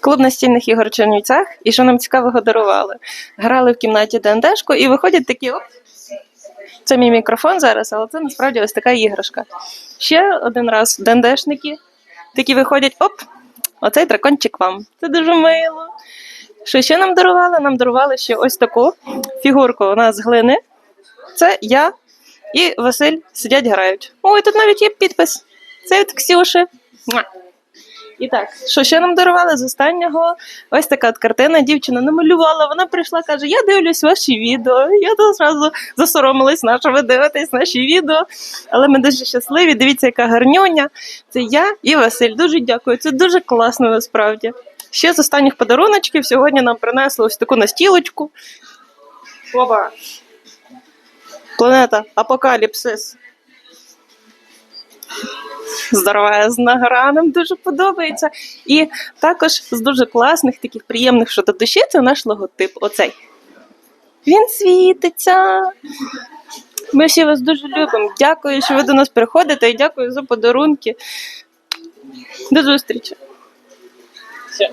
Клуб настільних ігор Чернівцях, і що нам цікавого дарували. Грали в кімнаті ДНДшку і виходять такі оп. Це мій мікрофон зараз, але це насправді ось така іграшка. Ще один раз ДНДшники такі виходять, оп, оцей дракончик вам. Це дуже мило. Що ще нам дарували? Нам дарували ще ось таку фігурку у нас з глини. Це я і Василь сидять грають. Ой, тут навіть є підпис. Це від Ксюши. І так, що ще нам дарували з останнього? Ось така от картина. Дівчина намалювала. Вона прийшла, каже: Я дивлюсь ваші відео. Я то зразу засоромилась, на що ви дивитесь наші відео. Але ми дуже щасливі. Дивіться, яка гарнюня. Це я і Василь. Дуже дякую. Це дуже класно насправді. Ще з останніх подаруночків сьогодні нам принесли ось таку настілочку. Опа. Планета Апокаліпсис. Здорова з награ, нам дуже подобається. І також з дуже класних, таких приємних, що до душі, це наш логотип. Оцей. Він світиться. Ми всі вас дуже любимо. Дякую, що ви до нас приходите, і дякую за подарунки. До зустрічі!